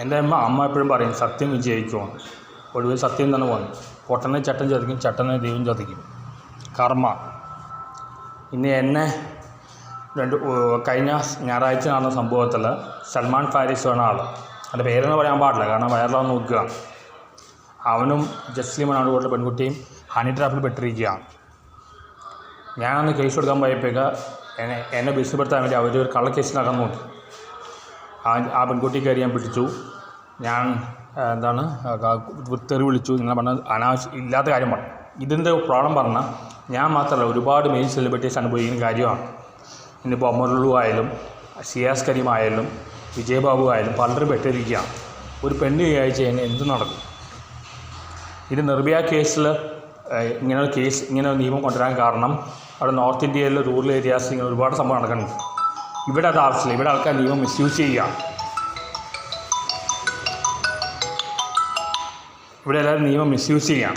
എന്റെ അമ്മ അമ്മ എപ്പോഴും പറയും സത്യം വിജയിക്കുമെന്ന് ഒടുവിൽ സത്യം തന്നെ വന്നു. പൊട്ടനെ ചട്ടൻ ചതിക്കും ചട്ടനെ ദൈവം ചതിക്കും. കർമ്മ. ഇനി എന്നെ രണ്ട് കഴിഞ്ഞ ഞായറാഴ്ച നടന്ന സംഭവത്തിൽ സൽമാൻ ഫാരിസ് എന്ന ആൾ അതിന്റെ പേരെന്ന് പറയാൻ പാടില്ല കാരണം വയറിലാന്ന് നോക്കുക. അവനും ജസ്ലിമനാണ് കൂടുതൽ പെൺകുട്ടിയും ഹണി ട്രാപ്പിൽ പെട്ടിരിക്കുകയാണ്. ഞാനന്ന് കേസ് കൊടുക്കാൻ പോയപ്പോഴേക്ക് എന്നെ എന്നെ ഭീഷണിപ്പെടുത്താൻ വേണ്ടി അവർ ഒരു കള്ളക്കേസിലാക്കാൻ നോക്കി ആ ആ പെൺകുട്ടി കയറി ഞാൻ പിടിച്ചു. ഞാൻ എന്താണ് തെറി വിളിച്ചു. ഇങ്ങനെ പറഞ്ഞ അനാവശ്യം ഇല്ലാത്ത കാര്യം പറഞ്ഞു. ഇതിന്റെ പ്രോബ്ലം പറഞ്ഞാൽ ഞാൻ മാത്രമല്ല ഒരുപാട് മെയിൻ സെലിബ്രിറ്റീസ് അനുഭവിക്കുന്ന കാര്യമാണ്. ഇന്നിപ്പോൾ അമറുള്ളു ആയാലും സിയാസ് കരീം ആയാലും വിജയബാബു ആയാലും പലരും പെട്ടിരിക്കുകയാണ്. ഒരു പെണ്ണ് വിചാരിച്ച് കഴിഞ്ഞാൽ എന്ത് നടക്കും? ഇത് നിർഭയ കേസിൽ ഇങ്ങനെ കേസ് ഇങ്ങനെ നിയമം കൊണ്ടുവരാൻ കാരണം അവിടെ നോർത്ത് ഇന്ത്യയിലെ റൂറൽ ഏരിയാസ് ഇങ്ങനെ ഒരുപാട് സംഭവം നടക്കുന്നുണ്ട്. ഇവിടെ അത് ആവശ്യമില്ല. ഇവിടെ ആൾക്കാർ നിയമം മിസ്യൂസ് ചെയ്യുക. ഇവിടെ എല്ലാവരും നിയമം മിസ്യൂസ് ചെയ്യാം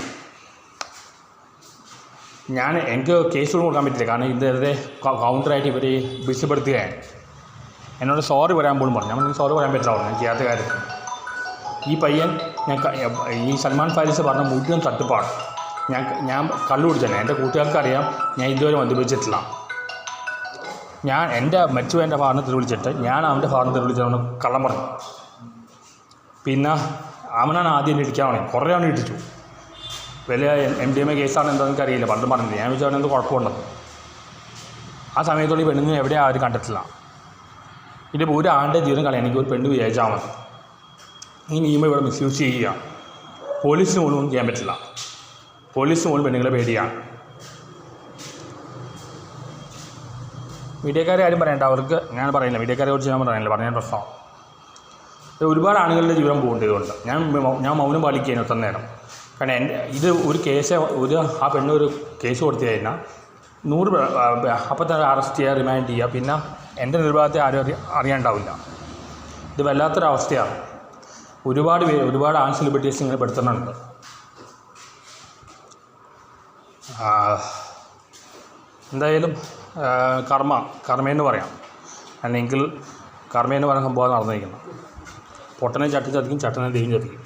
ഞാൻ എനിക്ക് കേസ് കൊടുക്കാൻ പറ്റില്ല. കാരണം ഇത് വെറുതെ കൗണ്ടറായിട്ട് ഇവർ ഭീഷണിപ്പെടുത്തുകയാണ്. എന്നോട് സോറി പറയാൻ പോലും പറഞ്ഞു. ഞാൻ സോറി പറയാൻ പറ്റില്ല ഞാൻ ചെയ്യാത്ത കാര്യത്തിൽ ഈ പയ്യൻ ഞാൻ ഈ സൽമാൻ ഫാരിസ് പറഞ്ഞ മുഴുവൻ തട്ടിപ്പാണ്. ഞാൻ ഞാൻ കള്ളു കുടിച്ചാണ് എന്റെ കൂട്ടുകാർക്കറിയാം ഞാൻ ഇതുവരെ മദ്യപിച്ചിട്ടില്ല ഞാൻ എന്റെ മരിച്ചു എന്റെ തിരുവിളിച്ചിട്ട് ഞാൻ അവന്റെ ഫാറിനെ തെറി വിളിച്ചവന് കള്ളം പറഞ്ഞു. പിന്നെ അവനാണ് ആദ്യം തുടങ്ങി കുറേ അവനെ ഇടിച്ചു. വലിയ എം ഡി എം എ കേസാണ് എന്താണെന്ന് എനിക്ക് അറിയില്ല. പണ്ടും പറഞ്ഞില്ല. ഞാൻ വിചാരിച്ചു അവനെന്ത് കുഴപ്പമുണ്ടെന്ന് ആ സമയത്തോടെ ഈ പെണ്ണുങ്ങൾ എവിടെയും ആരും കണ്ടിട്ടില്ല. ഇതിപ്പോൾ ഒരു ആളുടെ ജീവിതം കളയാൻ എനിക്ക് ഒരു പെണ്ണ് വിചാരിച്ചാൽ മതി. ഈ നിയമം ഇവിടെ മിസ്യൂസ് ചെയ്യുക. പോലീസിന് പോലും ഒന്നും ചെയ്യാൻ പറ്റില്ല. പോലീസിന് പോലും പെണ്ണുങ്ങളെ പേടിയാണ്. മീഡിയക്കാരെ ആരും പറയണ്ട. അവർക്ക് ഞാൻ പറയുന്നില്ല മീഡിയക്കാരെ കുറിച്ച് ഞാൻ പറയുന്നില്ല പറഞ്ഞ പ്രശ്നമാണ് ഒരുപാട് ആളുകളുടെ ജീവൻ പോകേണ്ടതുകൊണ്ട് ഞാൻ ഞാൻ മൗനം പാലിക്കുകയാണ് ഒത്ത നേരം. കാരണം എന്റെ ഇത് ഒരു കേസ് ഒരു ആ പെണ്ണ് ഒരു കേസ് കൊടുത്തു കഴിഞ്ഞാൽ നൂറ് അപ്പം തന്നെ അറസ്റ്റ് ചെയ്യുക റിമാൻഡ് ചെയ്യുക. പിന്നെ എന്റെ നിർവാഹത്തെ ആരും അറിയ അറിയാണ്ടാവില്ല. ഇത് വല്ലാത്തൊരവസ്ഥയാണ്. ഒരുപാട് പേര് ഒരുപാട് ആൺ സെലിബ്രിറ്റീസ് ഇങ്ങനെ പെടുത്തുന്നുണ്ട്. എന്തായാലും കർമ്മ കർമ്മയെന്ന് പറയാം. അല്ലെങ്കിൽ കർമ്മയെന്ന് പറയുന്ന സംഭവം നടന്നിരിക്കുന്നത് പൊട്ടനെ ചട്ടി ചതിക്കും ചട്ടനെ ദൈവം ചതിക്കും.